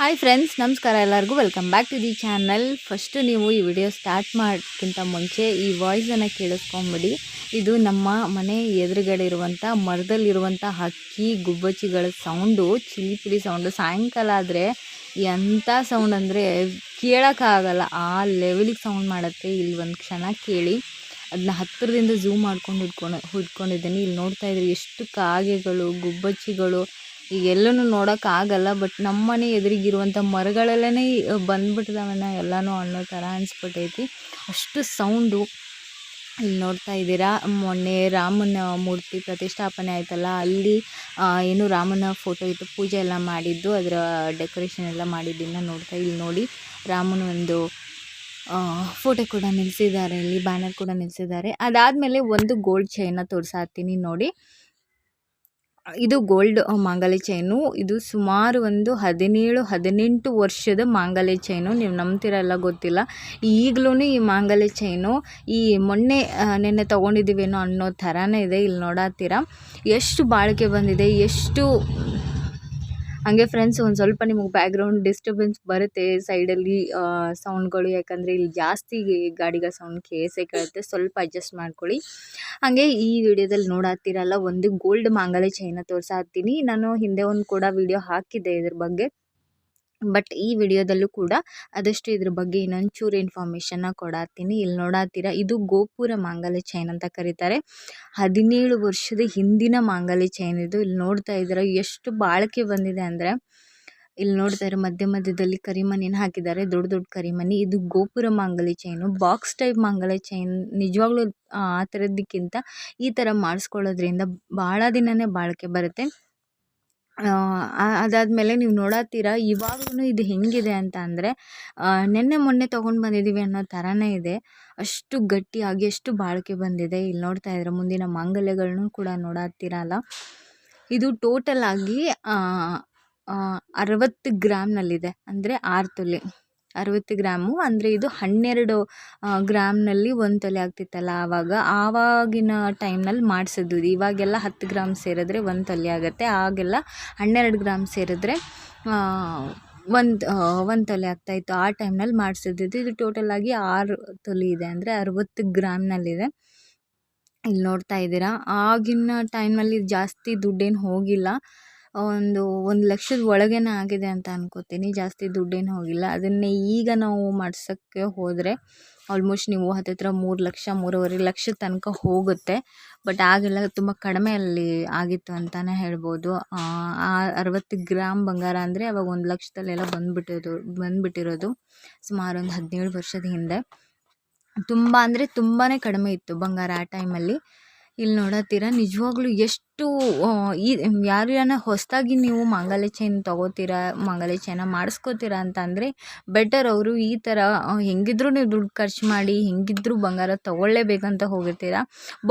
Hi friends ನಮಸ್ಕಾರ ಎಲ್ಲರಿಗೂ. Welcome back to the channel first ನೀವು ಈ ವಿಡಿಯೋ ಸ್ಟಾರ್ಟ್ ಮಾಡೋಕ್ಕಿಂತ ಮುಂಚೆ ಈ ವಾಯ್ಸನ್ನು ಕೇಳಿಸ್ಕೊಂಬಿಡಿ. ಇದು ನಮ್ಮ ಮನೆ ಎದುರುಗಡೆ ಇರುವಂಥ ಮರದಲ್ಲಿರುವಂಥ ಹಕ್ಕಿ ಗುಬ್ಬಚ್ಚಿಗಳ ಸೌಂಡು ಚಿಲಿಪಿಲಿ ಸೌಂಡು ಸಾಯಂಕಾಲ ಆದರೆ ಎಂಥ ಸೌಂಡ್ ಅಂದರೆ ಕೇಳೋಕ್ಕಾಗಲ್ಲ. ಆ ಲೆವೆಲಿಗೆ ಸೌಂಡ್ ಮಾಡುತ್ತೆ. ಇಲ್ಲಿ ಒಂದು ಕ್ಷಣ ಕೇಳಿ. ಅದನ್ನ ಹತ್ತಿರದಿಂದ ಝೂಮ್ ಮಾಡ್ಕೊಂಡು ಹಿಡ್ಕೊಂಡು ಹಿಡ್ಕೊಂಡಿದ್ದೀನಿ. ಇಲ್ಲಿ ನೋಡ್ತಾ ಇದ್ರೆ ಎಷ್ಟು ಕಾಗೆಗಳು, ಗುಬ್ಬಚ್ಚಿಗಳು ಈಗ ಎಲ್ಲನೂ ನೋಡೋಕ್ಕಾಗಲ್ಲ ಬಟ್ ನಮ್ಮ ಮನೆ ಎದುರಿಗಿರುವಂಥ ಮರಗಳಲ್ಲೇ ಬಂದ್ಬಿಟ್ಟಿದಾವಣ್ಣ ಎಲ್ಲನೂ ಅನ್ನೋ ಥರ ಅನಿಸ್ಬಿಟ್ಟೈತಿ. ಅಷ್ಟು ಸೌಂಡು ಇಲ್ಲಿ ನೋಡ್ತಾ ಇದ್ದೀರಾ? ಮೊನ್ನೆ ರಾಮನ ಮೂರ್ತಿ ಪ್ರತಿಷ್ಠಾಪನೆ ಆಯ್ತಲ್ಲ, ಅಲ್ಲಿ ಏನು ರಾಮನ ಫೋಟೋ ಇಟ್ಟು ಪೂಜೆ ಎಲ್ಲ ಮಾಡಿದ್ದು, ಅದರ ಡೆಕೋರೇಷನ್ ಎಲ್ಲ ಮಾಡಿದ್ದನ್ನು ನೋಡ್ತಾ ಇಲ್ಲಿ ನೋಡಿ ರಾಮನ ಒಂದು ಫೋಟೋ ಕೂಡ ನಿಲ್ಲಿಸಿದ್ದಾರೆ ಇಲ್ಲಿ ಬ್ಯಾನರ್ ಕೂಡ ನಿಲ್ಲಿಸಿದ್ದಾರೆ ಅದಾದಮೇಲೆ ಒಂದು ಗೋಲ್ಡ್ ಚೈನ ತೋರಿಸಾತೀನಿ ನೋಡಿ. ಇದು ಗೋಲ್ಡ್ ಮಾಂಗಲ್ಯ ಚೈನು. ಇದು ಸುಮಾರು ಒಂದು ಹದಿನೇಳು, ಹದಿನೆಂಟು ವರ್ಷದ ಮಾಂಗಲ್ಯ ಚೈನು. ನೀವು ನಂಬ್ತಿರಲ್ಲ ಗೊತ್ತಿಲ್ಲ. ಈಗಲೂ ಈ ಮಾಂಗಲ್ಯ ಚೈನು ಈ ಮೊನ್ನೆ ನೆನ್ನೆ ತೊಗೊಂಡಿದ್ದೀವೇನೋ ಅನ್ನೋ ಥರನೇ ಇದೆ. ಇಲ್ಲಿ ನೋಡತ್ತೀರ ಎಷ್ಟು ಬಾಳಿಕೆ ಬಂದಿದೆ, ಎಷ್ಟು ಹಾಗೆ ಫ್ರೆಂಡ್ಸ್ ಒಂದು ಸ್ವಲ್ಪ ನಿಮಗೆ ಬ್ಯಾಕ್ಗ್ರೌಂಡ್ ಡಿಸ್ಟರ್ಬೆನ್ಸ್ ಬರುತ್ತೆ ಸೈಡಲ್ಲಿ ಸೌಂಡ್ಗಳು ಯಾಕಂದರೆ ಇಲ್ಲಿ ಜಾಸ್ತಿ ಗಾಡಿಗಳ ಸೌಂಡ್ ಕೇಸೇ ಕೇಳುತ್ತೆ. ಸ್ವಲ್ಪ ಅಡ್ಜಸ್ಟ್ ಮಾಡ್ಕೊಳ್ಳಿ. ಹಾಗೆ ಈ ವಿಡಿಯೋದಲ್ಲಿ ನೋಡಾತ್ತಿರಲ್ಲ ಒಂದು ಗೋಲ್ಡ್ ಮಾಂಗಲ್ಯ ಚೈನ ತೋರಿಸಾತ್ತೀನಿ ನಾನು ಹಿಂದೆ ಒಂದು ಕೂಡ ವಿಡಿಯೋ ಹಾಕಿದ್ದೆ ಇದ್ರ ಬಗ್ಗೆ. ಬಟ್ ಈ ವಿಡಿಯೋದಲ್ಲೂ ಕೂಡ ಅದಷ್ಟು ಇದ್ರ ಬಗ್ಗೆ ಇನ್ನೊಂಚೂರು ಇನ್ಫಾರ್ಮೇಷನ್ನ ಕೊಡತ್ತೀನಿ ಇಲ್ಲಿ ನೋಡಾತೀರ, ಇದು ಗೋಪುರ ಮಾಂಗಲ್ಯ ಚೈನ್ ಅಂತ ಕರೀತಾರೆ. ಹದಿನೇಳು ವರ್ಷದ ಹಿಂದಿನ ಮಾಂಗಲ್ಯ ಚೈನ್ ಇದು. ಇಲ್ಲಿ ನೋಡ್ತಾ ಇದ್ದೀರಾ, ಎಷ್ಟು ಬಾಳಿಕೆ ಬಂದಿದೆ ಅಂದರೆ ಇಲ್ಲಿ ನೋಡ್ತಾ ಇರೋ ಮಧ್ಯ ಮಧ್ಯದಲ್ಲಿ ಕರಿಮಣಿನ ಹಾಕಿದ್ದಾರೆ, ದೊಡ್ಡ ದೊಡ್ಡ ಕರಿಮಣಿ ಇದು ಗೋಪುರ ಮಾಂಗಲ್ಯ ಚೈನು ಬಾಕ್ಸ್ ಟೈಪ್ ಮಾಂಗಲ್ಯ ಚೈನ್ ನಿಜವಾಗ್ಲೂ ಆ ಥರದ್ದಕ್ಕಿಂತ ಈ ಥರ ಮಾಡಿಸ್ಕೊಳ್ಳೋದ್ರಿಂದ ಭಾಳ ದಿನವೇ ಬಾಳಿಕೆ ಬರುತ್ತೆ. ಅದಾದಮೇಲೆ ನೀವು ನೋಡತ್ತೀರ ಇವಾಗ್ಲೂ ಇದು ಹೆಂಗಿದೆ ಅಂತ ಅಂದರೆ ನಿನ್ನೆ ಮೊನ್ನೆ ತೊಗೊಂಡು ಬಂದಿದ್ದೀವಿ ಅನ್ನೋ ಥರನೇ ಇದೆ. ಅಷ್ಟು ಗಟ್ಟಿಯಾಗಿ, ಎಷ್ಟು ಬಾಳಿಕೆ ಬಂದಿದೆ. ಇಲ್ಲಿ ನೋಡ್ತಾ ಇದ್ರೆ ಮುಂದಿನ ಮಾಂಗಲ್ಯಗಳನ್ನೂ ಕೂಡ ನೋಡತ್ತೀರಲ್ಲ. ಇದು ಟೋಟಲ್ ಆಗಿ ಅರವತ್ತು ಗ್ರಾಮ್ನಲ್ಲಿದೆ ಅಂದರೆ ಆರು ತೊಲೆ. ಅರವತ್ತು ಗ್ರಾಮು, ಅಂದರೆ ಇದು ಹನ್ನೆರಡು ಗ್ರಾಮ್ನಲ್ಲಿ ಒಂದು ತೊಲೆ ಆಗ್ತಿತ್ತಲ್ಲ ಆವಾಗ. ಆವಾಗಿನ ಟೈಮ್ನಲ್ಲಿ ಮಾಡಿಸಿದ್ದು ಇವಾಗೆಲ್ಲ ಹತ್ತು ಗ್ರಾಮ್ ಸೇರಿದ್ರೆ ಒಂದು ತೊಲೆ ಆಗುತ್ತೆ. ಆಗೆಲ್ಲ ಹನ್ನೆರಡು ಗ್ರಾಮ್ ಸೇರಿದ್ರೆ ಒಂದು ಒಂದು ತೊಲೆ ಆಗ್ತಾಯಿತ್ತು ಆ ಟೈಮ್ನಲ್ಲಿ ಮಾಡಿಸಿದ್ದು ಇದು ಟೋಟಲ್ ಆಗಿ ಆರು ತೊಲೆ ಇದೆ, ಅಂದರೆ ಅರವತ್ತು ಗ್ರಾಮ್ನಲ್ಲಿದೆ. ಇಲ್ಲಿ ನೋಡ್ತಾ ಇದ್ದೀರಾ. ಆಗಿನ ಟೈಮಲ್ಲಿ ಜಾಸ್ತಿ ದುಡ್ಡೇನು ಹೋಗಿಲ್ಲ. ಒಂದು ಒಂದು ಲಕ್ಷದ ಒಳಗೇನೆ ಆಗಿದೆ ಅಂತ ಅನ್ಕೋತೀನಿ. ಜಾಸ್ತಿ ದುಡ್ಡೇನು ಹೋಗಿಲ್ಲ. ಅದನ್ನೇ ಈಗ ನಾವು ಮಾಡ್ಸೋಕ್ಕೆ ಹೋದರೆ ಆಲ್ಮೋಸ್ಟ್ ನೀವು ಹತ್ತತ್ರ ಮೂರು ಲಕ್ಷ, ಮೂರುವರೆ ಲಕ್ಷದ ತನಕ ಹೋಗುತ್ತೆ. ಬಟ್ ಆಗೆಲ್ಲ ತುಂಬ ಕಡಿಮೆ ಅಲ್ಲಿ ಆಗಿತ್ತು ಅಂತಲೇ ಹೇಳ್ಬೋದು. ಅರವತ್ತು ಗ್ರಾಮ್ ಬಂಗಾರ ಅಂದರೆ ಅವಾಗ ಒಂದು ಲಕ್ಷದಲ್ಲೆಲ್ಲ ಬಂದುಬಿಟ್ಟಿರೋದು ಬಂದುಬಿಟ್ಟಿರೋದು ಸುಮಾರು ಒಂದು ಹದಿನೇಳು ವರ್ಷದ ಹಿಂದೆ. ತುಂಬ ಅಂದರೆ ತುಂಬಾ ಕಡಿಮೆ ಇತ್ತು ಬಂಗಾರ ಆ ಟೈಮಲ್ಲಿ ಇಲ್ಲಿ ನೋಡತ್ತೀರ, ನಿಜವಾಗ್ಲೂ ಎಷ್ಟು ಈ ಯಾರ್ಯಾನ ಹೊಸದಾಗಿ ನೀವು ಮಾಂಗಲ್ಯ ಚೈನ್ ತೊಗೋತೀರಾ, ಮಾಂಗಲ್ಯ ಚೈನ ಮಾಡಿಸ್ಕೋತೀರಾ ಅಂತ ಅಂದರೆ ಬೆಟರ್ ಅವರು ಈ ಥರ ಹೆಂಗಿದ್ರೂ ನೀವು ದುಡ್ಡು ಖರ್ಚು ಮಾಡಿ, ಹೆಂಗಿದ್ರು ಬಂಗಾರ ತೊಗೊಳ್ಳೇಬೇಕಂತ ಹೋಗಿರ್ತೀರಾ.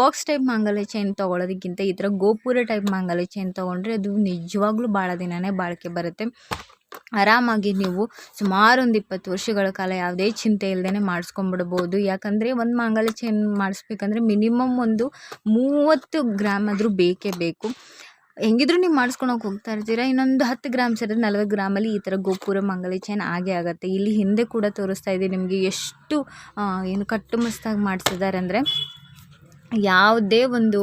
ಬಾಕ್ಸ್ ಟೈಪ್ ಮಾಂಗಲ್ಯ ಚೈನ್ ತೊಗೊಳೋದಕ್ಕಿಂತ ಈ ಥರ ಗೋಪುರ ಟೈಪ್ ಮಾಂಗಲ್ಯ ಚೈನ್ ತೊಗೊಂಡ್ರೆ ಅದು ನಿಜವಾಗ್ಲೂ ಭಾಳ ದಿನವೇ ಬಾಳಿಕೆ ಬರುತ್ತೆ. ಆರಾಮಾಗಿ ನೀವು ಸುಮಾರು ಒಂದು ಇಪ್ಪತ್ತು ವರ್ಷಗಳ ಕಾಲ ಯಾವುದೇ ಚಿಂತೆ ಇಲ್ಲದೇ ಮಾಡಿಸ್ಕೊಂಬಿಡ್ಬೋದು. ಯಾಕಂದರೆ ಒಂದು ಮಾಂಗಲ್ಯ ಚೈನ್ ಮಾಡಿಸ್ಬೇಕಂದ್ರೆ ಮಿನಿಮಮ್ ಒಂದು ಮೂವತ್ತು ಗ್ರಾಮ್ ಆದರೂ ಬೇಕೇ ಬೇಕು. ಹೆಂಗಿದ್ರು ನೀವು ಮಾಡಿಸ್ಕೊಳಕ್ಕೆ ಹೋಗ್ತಾ ಇರ್ತೀರ? ಇನ್ನೊಂದು ಹತ್ತು ಗ್ರಾಮ್ ಸೇರಿದ್ರೆ ನಲ್ವತ್ತು ಗ್ರಾಮಲ್ಲಿ ಈ ಥರ ಗೋಪುರ ಮಂಗಲಿ ಚೈನ್ ಆಗೇ ಆಗುತ್ತೆ. ಇಲ್ಲಿ ಹಿಂದೆ ಕೂಡ ತೋರಿಸ್ತಾ ಇದೆ ನಿಮಗೆ ಎಷ್ಟು ಏನು ಕಟ್ಟುಮಸ್ತಾಗಿ ಮಾಡಿಸಿದ್ದಾರೆ ಅಂದರೆ ಯಾವುದೇ ಒಂದು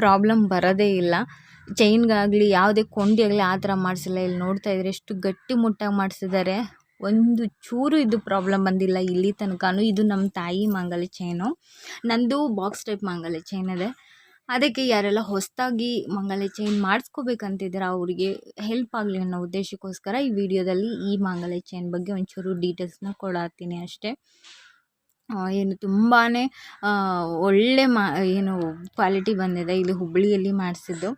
ಪ್ರಾಬ್ಲಮ್ ಬರೋದೇ ಇಲ್ಲ. ಚೈನ್ಗಾಗಲಿ ಯಾವುದೇ ಕೊಂಡಿ ಆಗಲಿ ಆ ಥರ ಮಾಡಿಸಿಲ್ಲ. ಇಲ್ಲಿ ನೋಡ್ತಾ ಇದ್ರೆ ಎಷ್ಟು ಗಟ್ಟಿ ಮುಟ್ಟಾಗಿ ಮಾಡಿಸಿದ್ದಾರೆ. ಒಂದು ಚೂರು ಇದು ಪ್ರಾಬ್ಲಮ್ ಬಂದಿಲ್ಲ ಇಲ್ಲಿ ತನಕನೂ. ಇದು ನಮ್ಮ ತಾಯಿ ಮಾಂಗಲ್ಯ ಚೈನು ನಂದು ಬಾಕ್ಸ್ ಟೈಪ್ ಮಾಂಗಲ್ಯ ಚೈನ್ ಇದೆ. ಅದಕ್ಕೆ ಯಾರೆಲ್ಲ ಹೊಸದಾಗಿ ಮಾಂಗಲ್ಯ ಚೈನ್ ಮಾಡಿಸ್ಕೋಬೇಕಂತಿದ್ದಾರೆ, ಅವರಿಗೆ ಹೆಲ್ಪ್ ಆಗಲಿ ಅನ್ನೋ ಉದ್ದೇಶಕ್ಕೋಸ್ಕರ ಈ ವಿಡಿಯೋದಲ್ಲಿ ಈ ಮಾಂಗಲ್ಯ ಚೈನ್ ಬಗ್ಗೆ ಒಂಚೂರು ಡೀಟೇಲ್ಸ್ನ ಕೊಡತ್ತೀನಿ ಅಷ್ಟೇ. ಏನು ತುಂಬಾ ಒಳ್ಳೆ ಮಾ, ಏನು ಕ್ವಾಲಿಟಿ ಬಂದಿದೆ ಇಲ್ಲಿ ಹುಬ್ಬಳ್ಳಿಯಲ್ಲಿ ಮಾಡಿಸಿದ್ದು.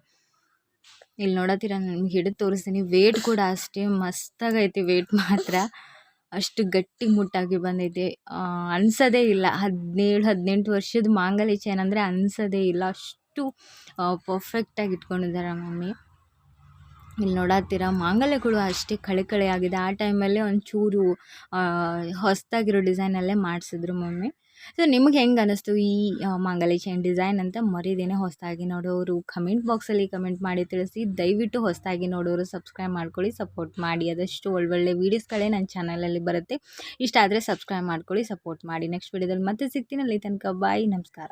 ಇಲ್ಲಿ ನೋಡತ್ತೀರ ನಿಮ್ಗೆ ಹಿಡಿದು ತೋರಿಸ್ತೀನಿ. ವೇಟ್ ಕೂಡ ಅಷ್ಟೇ ಮಸ್ತಾಗೈತಿ ವೇಟ್ ಮಾತ್ರ. ಅಷ್ಟು ಗಟ್ಟಿ ಮುಟ್ಟಾಗಿ ಬಂದೈತಿ. ಅನ್ಸೋದೇ ಇಲ್ಲ. ಹದಿನೇಳು, ಹದಿನೆಂಟು ವರ್ಷದ ಮಾಂಗಲ್ಯ ಚೈನ್ ಅಂದರೆ ಅನ್ಸೋದೇ ಇಲ್ಲ. ಅಷ್ಟು ಪರ್ಫೆಕ್ಟಾಗಿ ಇಟ್ಕೊಂಡಿದ್ದಾರೆ ಮಮ್ಮಿ. ಇಲ್ಲಿ ನೋಡತ್ತೀರ ಮಾಂಗಲ್ಯಗಳು ಅಷ್ಟೇ ಕಳೆ ಕಳೆ ಆಗಿದೆ ಆ ಟೈಮಲ್ಲೇ ಒಂಚೂರು ಹೊಸದಾಗಿರೋ ಡಿಸೈನಲ್ಲೇ ಮಾಡಿಸಿದ್ರು ಮಮ್ಮಿ. ಸೊ ನಿಮ್ಗೆ ಹೆಂಗೆ ಅನ್ನಿಸ್ತು ಈ ಮಾಂಗಲ್ಯ ಚೈನ್ ಡಿಸೈನ್ ಅಂತ ಮರಿದೇನೆ ಹೊಸದಾಗಿ ನೋಡೋರು? ಕಮೆಂಟ್ ಬಾಕ್ಸಲ್ಲಿ ಕಮೆಂಟ್ ಮಾಡಿ ತಿಳಿಸಿ. ದಯವಿಟ್ಟು ಹೊಸದಾಗಿ ನೋಡೋರು ಸಬ್ಸ್ಕ್ರೈಬ್ ಮಾಡ್ಕೊಳ್ಳಿ ಸಪೋರ್ಟ್ ಮಾಡಿ. ಆದಷ್ಟು ಒಳ್ಳೊಳ್ಳೆ ವೀಡಿಯೋಸ್ಗಳೇ ನನ್ನ ಚಾನಲಲ್ಲಿ ಬರುತ್ತೆ. ಇಷ್ಟ ಆದರೆ ಸಬ್ಸ್ಕ್ರೈಬ್ ಮಾಡ್ಕೊಳ್ಳಿ ಸಪೋರ್ಟ್ ಮಾಡಿ. ನೆಕ್ಸ್ಟ್ ವೀಡಿಯೋದಲ್ಲಿ ಮತ್ತೆ ಸಿಗ್ತೀನಿ. ಅಲ್ಲಿ ತನಕ ಬಾಯ್ ನಮಸ್ಕಾರ.